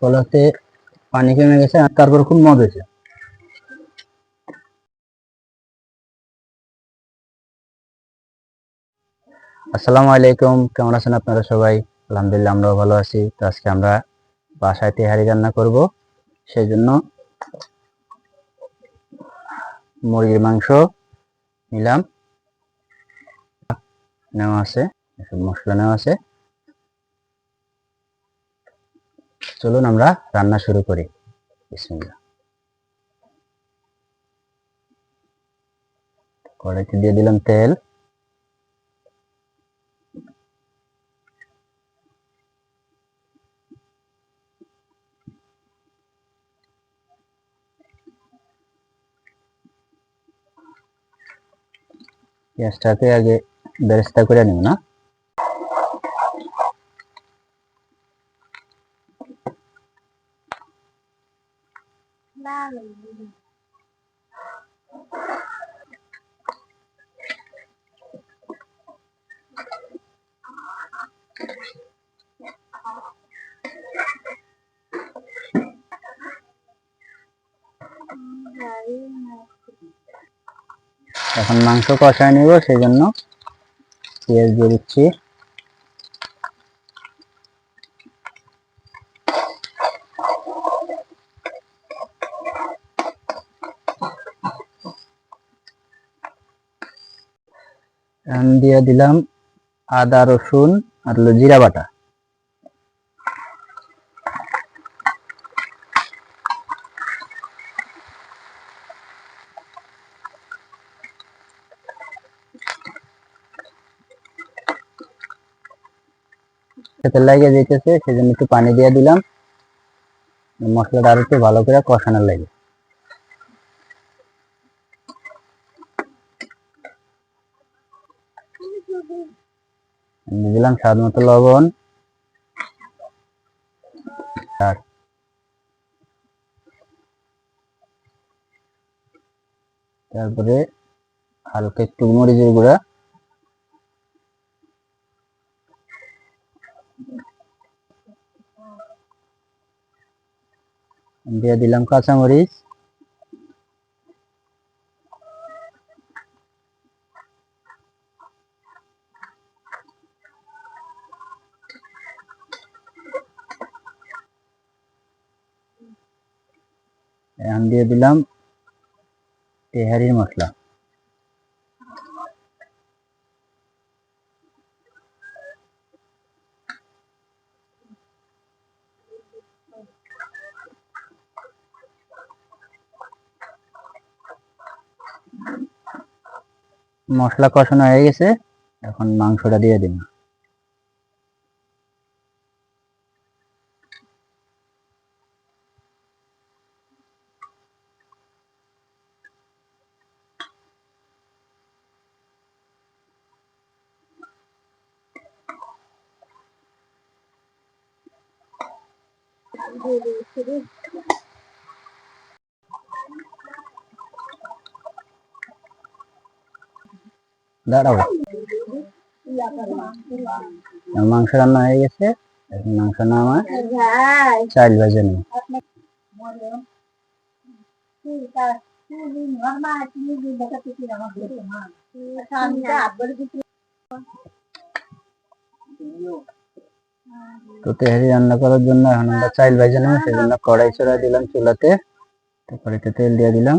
কলাতে পানি কমে গেছে আর তারপর খুব মদ হয়েছে। আসসালামু আলাইকুম, কেমন আছেন আপনারা সবাই? আলহামদুলিল্লাহ, আমরাও ভালো আছি। তো আজকে আমরা বাসায় তেহারি রান্না করব। সেই জন্য মুরগির মাংস নিলাম। নেওয়া আছে মশলা নেওয়া আছে। চলুন আমরা রান্না শুরু করি। কড়াইতে দিয়ে দিলাম তেল। পেঁয়াজটাকে আগে বেরেস্তা করে নিব না? এখন মাংস কষায় নিব সেই জন্য পেঁয়াজ দিয়ে দিচ্ছি। দিয়ে দিলাম আদা, রসুন আর জিরা বাটা। খেতে লাগে যেতেছে সেজন্য একটু পানি দিয়ে দিলাম। মশলাটা আরও একটু ভালো করে কষানোর লাগে। দিলাম স্বাদ মতো লবণ। তারপরে হালকা একটু মরিচের গুঁড়া। দিয়ে দিলাম কাঁচামরিচ। দিয়ে দিলাম তেহারির মশলা। মশলা কষানো হয়ে গেছে এখন মাংসটা দিয়ে দিন। মাংস রান্না হয়ে গেছে। মাংস ভেজে নেব। তো তেহারি রান্না করার জন্য এখন আমরা চাল ভেজে নেব সেই জন্য কড়াই চড়াই দিলাম চুলাতে। তারপরে তেল দিয়ে দিলাম।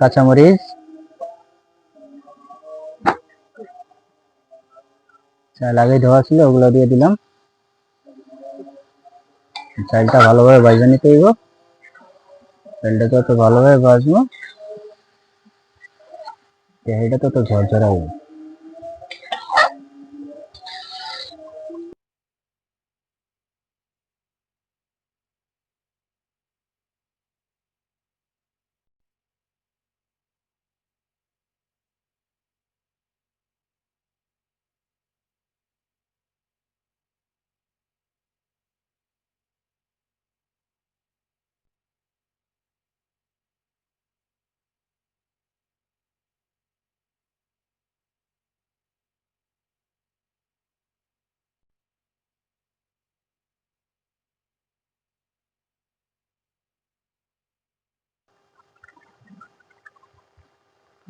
কাঁচামরিচ। চাল আগে ধোয়া ছিল, ওগুলো দিয়ে দিলাম। চালটা ভালোভাবে বাজা নিতে হইব। চালটা তো ভালোভাবে বাজবো এটা তো ঝরঝরা হবে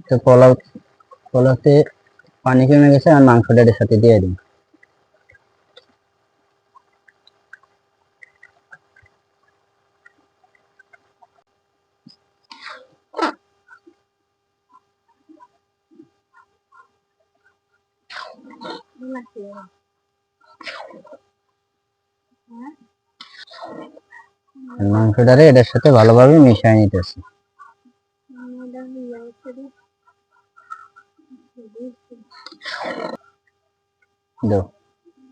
তো পোলাও, পোলাওতে পানি কমে গেছে আর মাংসটা এর সাথে দিয়ে দিন মাংসটারে এটার সাথে ভালোভাবে মিশিয়ে নিতেছি।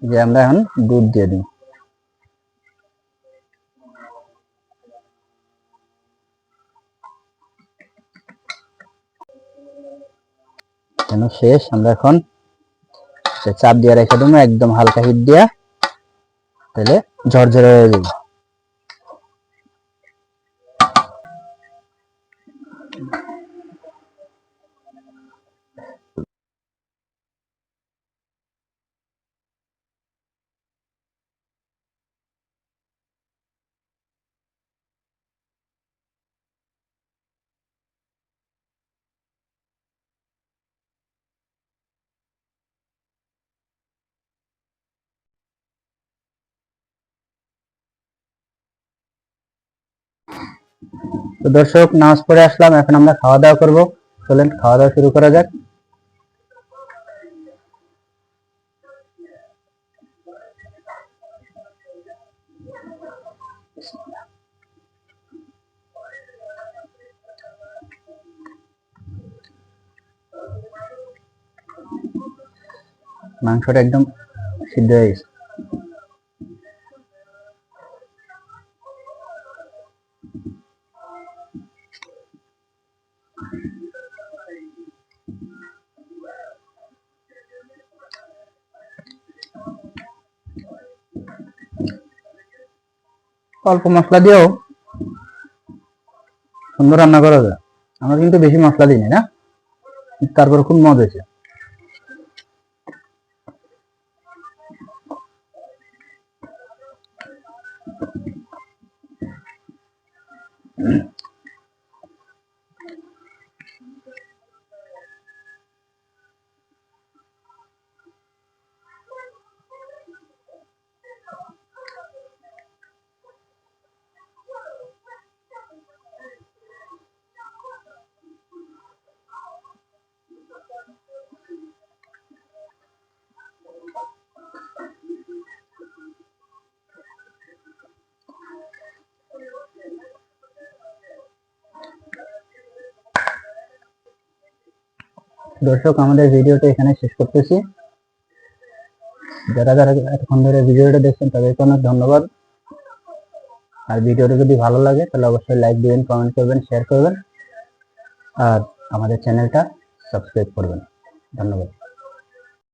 যে আমরা এখন দুধ দিয়ে দিই। কেন শেষ? আমরা এখন চাপ দিয়ে রেখে দেবো, একদম হালকা হিট দিয়া, তাহলে ঝরঝরে হয়ে যাবে। তো দর্শক, নামাজ পড়ে আসলাম, এখন আমরা খাওয়া দাওয়া করব। চলেন খাওয়া দাওয়া শুরু করা যাক। মাংসটা একদম সিদ্ধ হয়ে গেছে। অল্প মশলা দিয়েও সুন্দর রান্না করা যায়। আমরা কিন্তু বেশি মশলা দিই না? তারপর খুব মজা হয়েছে। দর্শক, আমাদের ভিডিওটা এখানে শেষ করতেছি। যারা যারা এতক্ষণ ধরে ভিডিওটা দেখছেন, তাদেরকে অনেক ধন্যবাদ। আর ভিডিওটা যদি ভালো লাগে, তাহলে অবশ্যই লাইক দিবেন কমেন্ট করবেন শেয়ার করবেন। আর আমাদের চ্যানেলটা সাবস্ক্রাইব করবেন। ধন্যবাদ।